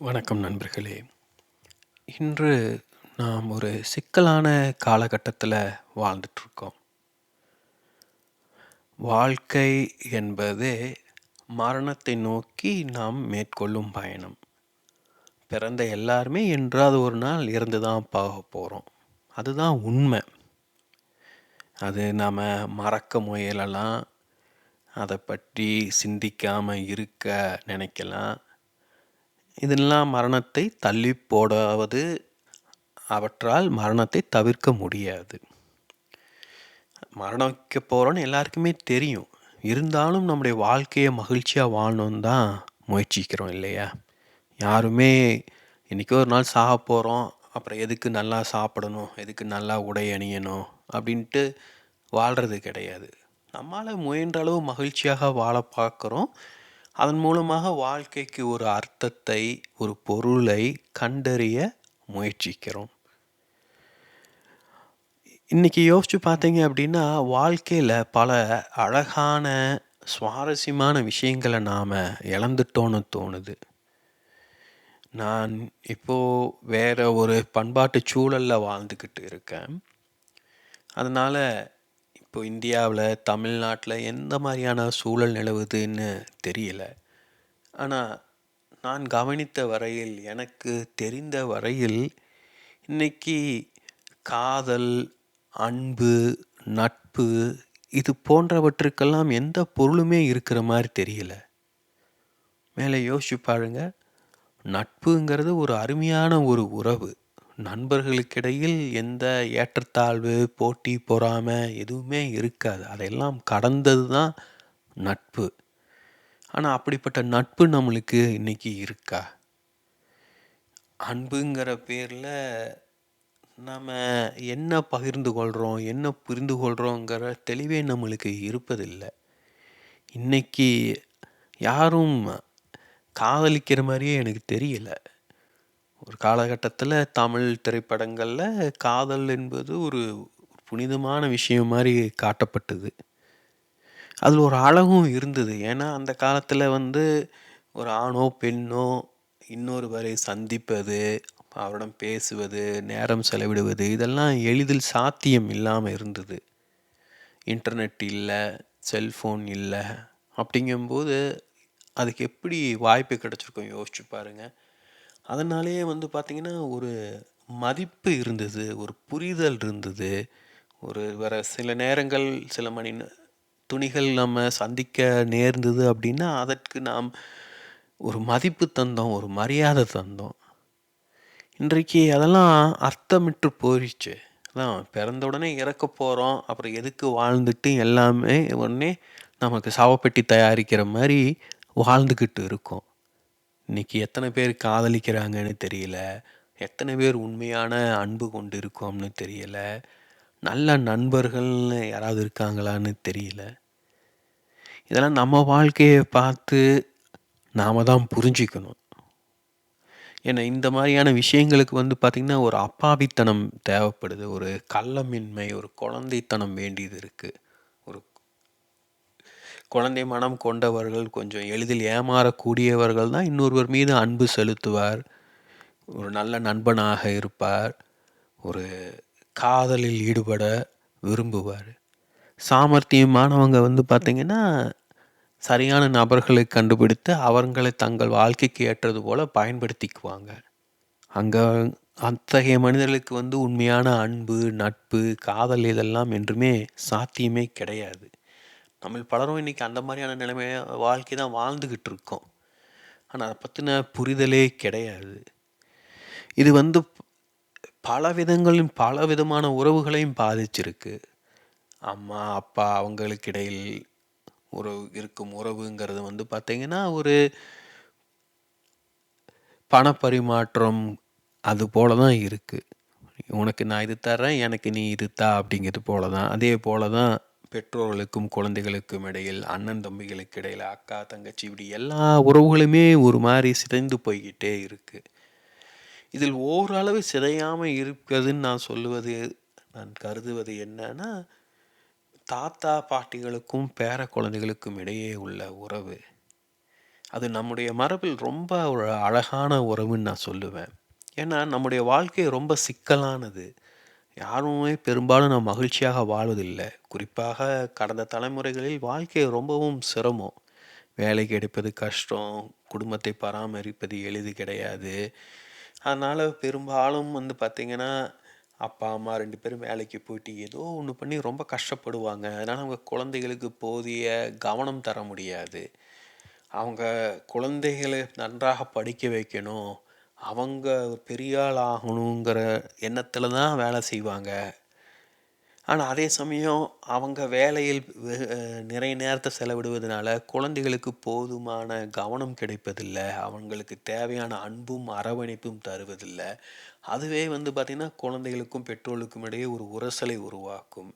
வணக்கம் நண்பர்களே. இன்று நாம் ஒரு சிக்கலான காலகட்டத்தில் வாழ்ந்துட்டுருக்கோம் வாழ்க்கை என்பது மரணத்தை நோக்கி நாம் மேற்கொள்ளும் பயணம். பிறந்த எல்லாருமே என்றாவது ஒரு நாள் இறந்து தான் போக போகிறோம் அதுதான் உண்மை. அது நாம் மறக்க முயலலாம். அதை பற்றி சிந்திக்காமல் இருக்க நினைக்கலாம். இதெல்லாம் மரணத்தை தள்ளி போடாவது அவற்றால் மரணத்தை தவிர்க்க முடியாது. மரணிக்க போகிறோன்னு எல்லாருக்குமே தெரியும். இருந்தாலும் நம்முடைய வாழ்க்கையை மகிழ்ச்சியாக வாழணுன்னு தான் முயற்சிக்கிறோம் இல்லையா? யாருமே இன்றைக்கி ஒரு நாள் சாக போகிறோம் அப்புறம் எதுக்கு நல்லா சாப்பிடணும் எதுக்கு நல்லா உடை அணியணும் அப்படின்ட்டு வாழ்கிறது கிடையாது. நம்மளால் முயன்ற அளவு மகிழ்ச்சியாக வாழ பார்க்குறோம் அதன் மூலமாக வாழ்க்கைக்கு ஒரு அர்த்தத்தை ஒரு பொருளை கண்டறிய முயற்சிக்கிறோம். இன்றைக்கி யோசித்து பார்த்தீங்க அப்படின்னா வாழ்க்கையில் பல அழகான சுவாரஸ்யமான விஷயங்களை நாம் இழந்துட்டோன்னு தோணுது. நான் இப்போது வேறு ஒரு பண்பாட்டு சூழலில் வாழ்ந்துக்கிட்டு இருக்கேன். அதனால் இப்போ இந்தியாவில் தமிழ்நாட்டில் எந்த மாதிரியான சூழல் நிலவுதுன்னு தெரியல. ஆனால் நான் கவனித்த வரையில் எனக்கு தெரிந்த வரையில் இன்னைக்கு காதல் அன்பு நட்பு இது போன்றவற்றுக்கெல்லாம் எந்த பொருளுமே இருக்கிற மாதிரி தெரியல. மேலே யோசிச்சு பாருங்கள் நட்புங்கிறது ஒரு அருமையான ஒரு உறவு. நண்பர்களுக்கிடையில் எந்த ஏற்றத்தாழ்வு போட்டி பொறாமை எதுவுமே இருக்காது. அதையெல்லாம் கடந்தது தான் நட்பு. ஆனால் அப்படிப்பட்ட நட்பு நம்மளுக்கு இன்றைக்கி இருக்கா? அன்புங்கிற பேரில் நம்ம என்ன பகிர்ந்து கொள்கிறோம் என்ன புரிந்து கொள்கிறோங்கிற தெளிவே நம்மளுக்கு இருப்பதில்லை. இன்றைக்கி யாரும் காதலிக்கிற மாதிரியே எனக்கு தெரியலை. ஒரு காலகட்டத்தில் தமிழ் திரைப்படங்களில் காதல் என்பது ஒரு புனிதமான விஷயம் மாதிரி காட்டப்பட்டது. அதில் ஒரு அழகும் இருந்தது. ஏன்னா அந்த காலத்தில் வந்து ஒரு ஆணோ பெண்ணோ இன்னொருவரை சந்திப்பது அவரிடம் பேசுவது நேரம் செலவிடுவது இதெல்லாம் எளிதில் சாத்தியம் இல்லாமல் இருந்தது. இன்டர்நெட் இல்லை செல்ஃபோன் இல்லை அப்படிங்கும்போது அதுக்கு எப்படி வாய்ப்பு கிடச்சிருக்கோம் யோசிச்சு பாருங்கள் அதனாலேயே வந்து பார்த்திங்கன்னா ஒரு மதிப்பு இருந்தது ஒரு புரிதல் இருந்தது. ஒரு வேறு சில நேரங்கள் சில மணி துணிகள் நம்ம சந்திக்க நேர்ந்தது அப்படின்னா அதற்கு நாம் ஒரு மதிப்பு தந்தோம் ஒரு மரியாதை தந்தோம். இன்றைக்கு அதெல்லாம் அர்த்தமிட்டு போயிடுச்சு. அதான் பிறந்த உடனே இறக்க போகிறோம் அப்புறம் எதுக்கு வாழ்ந்துட்டு எல்லாமே உடனே நமக்கு சவப்பெட்டி தயாரிக்கிற மாதிரி வாழ்ந்துக்கிட்டு இருக்கோம். இன்னைக்கு எத்தனை பேர் காதலிக்கிறாங்கன்னு தெரியல. எத்தனை பேர் உண்மையான அன்பு கொண்டு இருக்கோம்னு தெரியல. நல்ல நண்பர்கள்னு யாராவது இருக்காங்களான்னு தெரியல. இதெல்லாம் நம்ம வாழ்க்கையை பார்த்து நாம் தான் புரிஞ்சிக்கணும். ஏன்னா இந்த மாதிரியான விஷயங்களுக்கு வந்து பார்த்திங்கன்னா ஒரு அப்பாவித்தனம் தேவைப்படுது. ஒரு கள்ளமின்மை ஒரு குழந்தைத்தனம் வேண்டியது இருக்குது குழந்தை மனம் கொண்டவர்கள் கொஞ்சம் எளிதில் ஏமாறக்கூடியவர்கள் தான் இன்னொருவர் மீது அன்பு செலுத்துவார். ஒரு நல்ல நண்பனாக இருப்பார். ஒரு காதலில் ஈடுபட விரும்புவார். சாமர்த்தியமானவங்க வந்து பார்த்திங்கன்னா சரியான நபர்களை கண்டுபிடித்து அவங்களை தங்கள் வாழ்க்கைக்கு ஏற்றது போல் பயன்படுத்திக்குவாங்க. அங்கே அத்தகைய மனிதர்களுக்கு வந்து உண்மையான அன்பு நட்பு காதல் இதெல்லாம் என்றுமே சாத்தியமே கிடையாது. நம்ம பலரும் இன்றைக்கி அந்த மாதிரியான நிலைமையாக வாழ்க்கை தான் வாழ்ந்துக்கிட்டு இருக்கோம். ஆனால் அதை பற்றின புரிதலே கிடையாது. இது வந்து பல விதங்களின் பல விதமான உறவுகளையும் பாதிச்சிருக்கு. அம்மா அப்பா அவங்களுக்கு இடையில் உறவு இருக்கும் உறவுங்கிறது வந்து பார்த்திங்கன்னா ஒரு பணப்பரிமாற்றம் அது போல தான் இருக்குது உனக்கு நான் இது தரேன் எனக்கு நீ இது தா அப்படிங்கிறது போல தான் அதே போல தான் பெற்றோர்களுக்கும் குழந்தைகளுக்கும் இடையில் அண்ணன் தம்பிகளுக்கு இடையில் அக்கா தங்கச்சி இப்படி எல்லா உறவுகளுமே ஒரு மாதிரி சிதைந்து போய்கிட்டே இருக்குது இதில் ஓரளவு சிதையாமல் இருக்கிறதுன்னு நான் சொல்லுவது நான் கருதுவது என்னன்னா தாத்தா பாட்டிகளுக்கும் பேர குழந்தைகளுக்கும் இடையே உள்ள உறவு அது நம்முடைய மரபில் ரொம்ப ஒரு அழகான உறவுன்னு நான் சொல்லுவேன். ஏன்னா, நம்முடைய வாழ்க்கை ரொம்ப சிக்கலானது. யாருமே பெரும்பாலும் நாம் மகிழ்ச்சியாக வாழ்வதில்லை குறிப்பாக கடந்த தலைமுறைகளில் வாழ்க்கை ரொம்பவும் சிரமம். வேலை கிடைப்பது கஷ்டம். குடும்பத்தை பராமரிப்பது எளிது கிடையாது. அதனால் பெரும்பாலும் வந்து பார்த்திங்கன்னா அப்பா, அம்மா ரெண்டு பேரும் வேலைக்கு போயிட்டு ஏதோ ஒன்று பண்ணி ரொம்ப கஷ்டப்படுவாங்க. அதனால் அவங்க குழந்தைகளுக்கு போதிய கவனம் தர முடியாது. அவங்க குழந்தைகளை நன்றாக படிக்க வைக்கணும். அவங்க பெரிய ஆள் ஆகணுங்கிற எண்ணத்தில் தான் வேலை செய்வாங்க. ஆனால் அதே சமயம் அவங்க வேலையில் வெ நிறைய நேரத்தை செலவிடுவதனால, குழந்தைகளுக்கு போதுமான கவனம் கிடைப்பதில்லை அவங்களுக்கு தேவையான அன்பும், அரவணைப்பும் தருவதில்லை அதுவே வந்து பார்த்திங்கன்னா குழந்தைகளுக்கும் பெற்றோர்களுக்கும் இடையே ஒரு உரசலை உருவாக்கும்.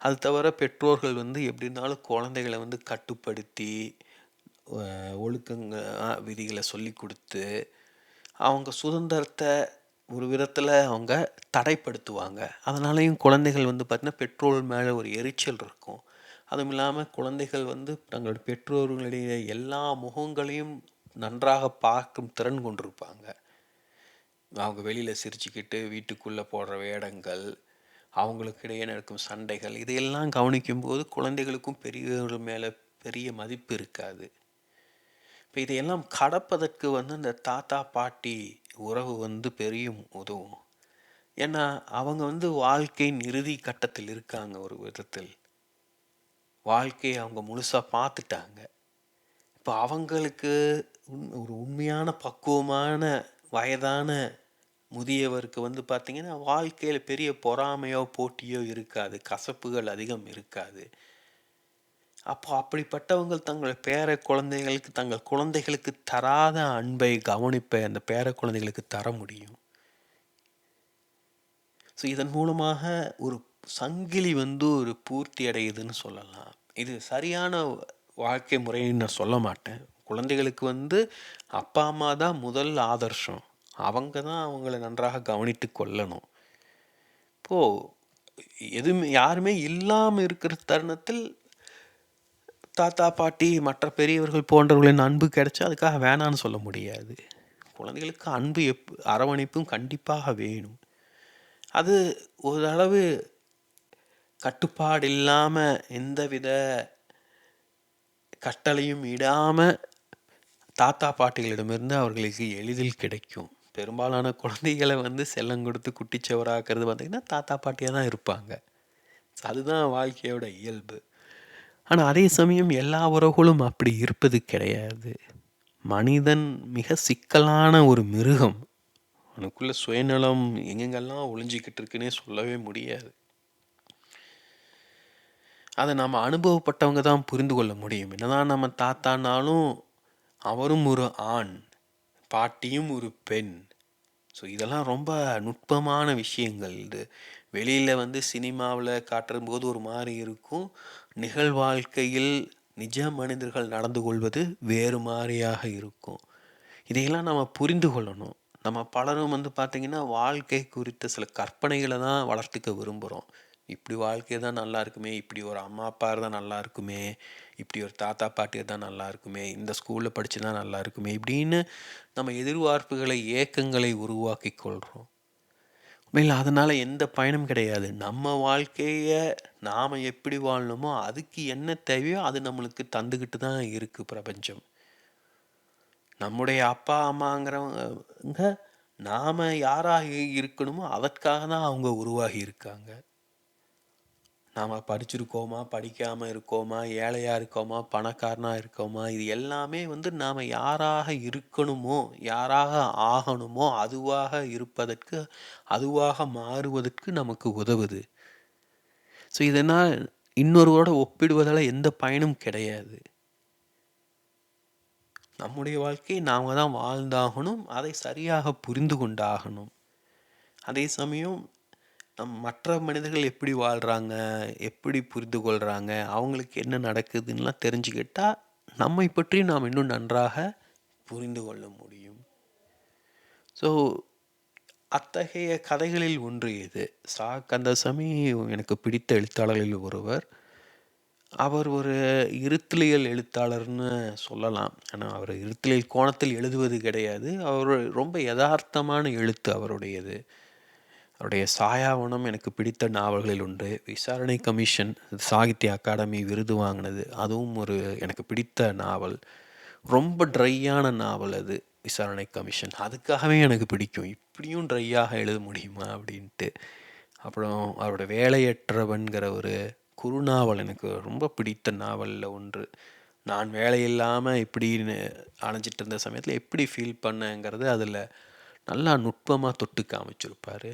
அது தவிர பெற்றோர்கள் வந்து எப்படி இருந்தாலும் வந்து கட்டுப்படுத்தி, ஒழுக்கங்க விதிகளை சொல்லி சொல்லிக் அவங்க சுதந்திரத்தை ஒரு விதத்தில் அவங்க தடைப்படுத்துவாங்க. அதனாலையும் குழந்தைகள் வந்து பார்த்திங்கன்னா பெட்ரோல் மேலே ஒரு எரிச்சல் இருக்கும். அதுவும் இல்லாமல் குழந்தைகள் வந்து தங்களுடைய பெற்றோர்களுடைய எல்லா முகங்களையும் நன்றாக பார்க்கும் திறன் கொண்டிருப்பாங்க. அவங்க வெளியில் சிரிச்சுக்கிட்டு, வீட்டுக்குள்ளே போடுற வேடங்கள், அவங்களுக்கு இடையே நடக்கும் சண்டைகள், இதையெல்லாம் கவனிக்கும்போது குழந்தைகளுக்கும் பெரியவர்கள் மேலே பெரிய மதிப்பு இருக்காது. இப்போ இதையெல்லாம் கடப்பதற்கு வந்து இந்த தாத்தா, பாட்டி உறவு வந்து பெரியும் உதவும். ஏன்னா, அவங்க வந்து வாழ்க்கையின் இறுதி கட்டத்தில் இருக்காங்க ஒரு விதத்தில். வாழ்க்கையை அவங்க முழுசாக பார்த்துட்டாங்க. இப்போ அவங்களுக்கு உண் ஒரு உண்மையான பக்குவமான வயதான முதியவருக்கு வந்து பார்த்திங்கன்னா வாழ்க்கையில் பெரிய பொறாமையோ, போட்டியோ இருக்காது. கசப்புகள் அதிகம் இருக்காது. அப்போ அப்படிப்பட்டவங்க தங்கள் பேர குழந்தைகளுக்கு தங்கள் குழந்தைகளுக்கு தராத அன்பை, கவனிப்பை அந்த பேர குழந்தைகளுக்கு தர முடியும். ஸோ இதன் மூலமாக ஒரு சங்கிலி வந்து ஒரு பூர்த்தி அடையுதுன்னு சொல்லலாம். இது சரியான வாழ்க்கை முறைன்னு நான் சொல்ல மாட்டேன். குழந்தைகளுக்கு வந்து அப்பா, அம்மா தான் முதல் ஆதர்ஷம். அவங்க தான் அவங்கள நன்றாக கவனித்து கொள்ளணும். இப்போது எதுவுமே யாருமே இல்லாமல் இருக்கிற தருணத்தில் தாத்தா, பாட்டி, மற்ற பெரியவர்கள் போன்றவர்களின் அன்பு கிடைச்சா அதுக்காக வேணான்னு சொல்ல முடியாது. குழந்தைகளுக்கு அன்பு எப் அரவணைப்பும் கண்டிப்பாக வேணும். அது ஓரளவு கட்டுப்பாடு இல்லாமல் எந்தவித கட்டளையும் இடாமல் தாத்தா, பாட்டிகளிடமிருந்து அவர்களுக்கு எளிதில் கிடைக்கும். பெரும்பாலான குழந்தைகளை வந்து செல்லம் கொடுத்து குட்டிச்சவராக்கிறது பார்த்திங்கன்னா தாத்தா, பாட்டியாக தான் இருப்பாங்க. அதுதான் வாழ்க்கையோட இயல்பு. ஆனால் அதே சமயம் எல்லா உறவுகளும் அப்படி இருப்பது கிடையாது. மனிதன் மிக சிக்கலான ஒரு மிருகம். அவனுக்குள்ள சுயநலம் எங்கெங்கெல்லாம் ஒளிஞ்சிக்கிட்டு இருக்குன்னே சொல்லவே முடியாது. அதை நம்ம அனுபவப்பட்டவங்க தான் புரிந்து கொள்ள முடியும். என்னதான் நம்ம தாத்தானாலும், அவரும் ஒரு ஆண், பாட்டியும் ஒரு பெண். ஸோ இதெல்லாம் ரொம்ப நுட்பமான விஷயங்கள். இது வெளியில் வந்து சினிமாவில் காட்டும்போது ஒரு மாதிரி இருக்கும். நிகழ்வாழ்க்கையில் நிஜ மனிதர்கள் நடந்து கொள்வது வேறு மாதிரியாக இருக்கும். இதையெல்லாம் நம்ம புரிந்து கொள்ளணும். நம்ம பலரும் வந்து பார்த்திங்கன்னா வாழ்க்கை குறித்த சில கற்பனைகளை தான் வளர்த்துக்க விரும்புகிறோம் இப்படி வாழ்க்கை தான் நல்லா இருக்குமே, இப்படி ஒரு அம்மா, அப்பா தான் நல்லா இருக்குமே, இப்படி ஒரு தாத்தா, பாட்டி தான் நல்லா இருக்குமே, இந்த ஸ்கூல்ல தான் நல்லா இருக்குமே, இப்படின்னு நம்ம எதிர்பார்ப்புகளை, ஏக்கங்களை உருவாக்கி கொள்கிறோம் உண்மையில அதனால் எந்த பயனும் கிடையாது. நம்ம வாழ்க்கையை நாம் எப்படி வாழணுமோ, அதுக்கு என்ன தேவையோ அது நம்மளுக்கு தந்துக்கிட்டு தான் இருக்குது பிரபஞ்சம். நம்முடைய அப்பா, அம்மாங்கிறவங்க நாம் யாராக இருக்கணுமோ அதற்காக தான் அவங்க உருவாகி இருக்காங்க. நாம் படிச்சிருக்கோமா, படிக்காமல் இருக்கோமா, ஏழையாக இருக்கோமா, பணக்காரனாக இருக்கோமா, இது எல்லாமே வந்து நாம் யாராக இருக்கணுமோ, யாராக ஆகணுமோ, அதுவாக இருப்பதற்கு, அதுவாக மாறுவதற்கு நமக்கு உதவுது. ஸோ இதனால் இன்னொருவரோட ஒப்பிடுவதால் எந்த பயனும் கிடையாது. நம்முடைய வாழ்க்கையை நாம் தான் வாழ்ந்தாகணும். அதை சரியாக புரிந்து கொண்டாகணும். அதே சமயம் நம் மற்ற மனிதர்கள் எப்படி வாழ்கிறாங்க எப்படி புரிந்து கொள்கிறாங்க அவங்களுக்கு என்ன நடக்குதுன்னுலாம் தெரிஞ்சுக்கிட்டால் நம்மை பற்றி நாம் இன்னும் நன்றாக புரிந்து கொள்ள முடியும். ஸோ அத்தகைய கதைகளில் ஒன்று இது. சா. கந்தசாமி எனக்கு பிடித்த எழுத்தாளர்களில் ஒருவர். அவர் ஒரு இருத்தலியல் எழுத்தாளர்னு சொல்லலாம். ஆனால் அவர் இருத்தலியல் கோணத்தில் எழுதுவது கிடையாது. அவர் ரொம்ப எதார்த்தமான எழுத்து அவருடையது. அவருடைய சாயாவனம் எனக்கு பிடித்த நாவல்களில் ஒன்று. விசாரணை கமிஷன் சாகித்ய அகாடமி விருது வாங்கினது. அதுவும் ஒரு எனக்கு பிடித்த நாவல். ரொம்ப ட்ரையான நாவல் அது. விசாரணை கமிஷன். அதுக்காகவே எனக்கு பிடிக்கும். இப்படியும் ட்ரையாக எழுத முடியுமா? அப்படின்ட்டு. அப்புறம் அவரோட வேலையற்றவன்கிற ஒரு குறுநாவல் எனக்கு ரொம்ப பிடித்த நாவலில் ஒன்று. நான் வேலையில்லாமல் இப்படின்னு அணைஞ்சிட்டு இருந்த சமயத்தில் எப்படி ஃபீல் பண்ணேங்கிறது அதில் நல்லா நுட்பமாக தொட்டு காமிச்சிருப்பார்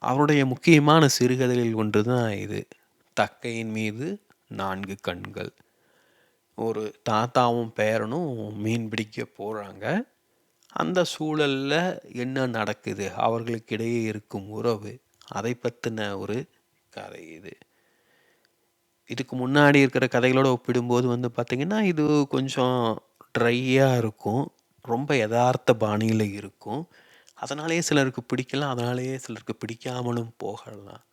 அவருடைய முக்கியமான சிறுகதைகளில் ஒன்று தான் இது. தக்கையின் மீது நான்கு கண்கள். ஒரு தாத்தாவும், பேரனும் மீன் பிடிக்க போகிறாங்க அந்த சூழலில் என்ன நடக்குது? அவர்களுக்கு இடையே இருக்கும் உறவு. அதை பற்றின ஒரு கதை இது. இதுக்கு முன்னாடி இருக்கிற கதைகளோடு ஒப்பிடும்போது வந்து பார்த்திங்கன்னா இது கொஞ்சம் ட்ரையாக இருக்கும். ரொம்ப எதார்த்த பாணியில் இருக்கும். அதனாலேயே சிலருக்கு பிடிக்கலாம். அதனாலேயே சிலருக்கு பிடிக்காமலும் போகலாம்.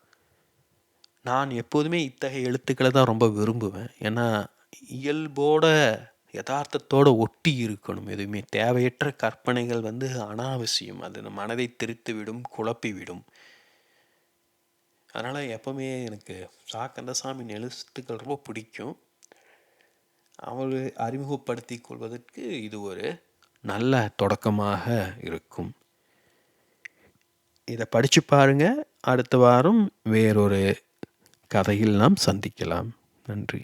நான் எப்போதுமே இத்தகைய எழுத்துக்களை தான் ரொம்ப விரும்புவேன். ஏன்னா, இயல்போட யதார்த்தத்தோடு ஒட்டி இருக்கணும் எதுவுமே. தேவையற்ற கற்பனைகள் வந்து அனாவசியம். அது மனதை மனதை திரித்துவிடும், குழப்பிவிடும். அதனால் எப்போவுமே எனக்கு சா. கந்தசாமியின் எழுத்துக்கள் ரொம்ப பிடிக்கும். அவர்கள் அறிமுகப்படுத்தி கொள்வதற்கு இது ஒரு நல்ல தொடக்கமாக இருக்கும். இதை படித்து பாருங்க. அடுத்த வாரம் வேறொரு கதையில் நாம் சந்திக்கலாம். நன்றி.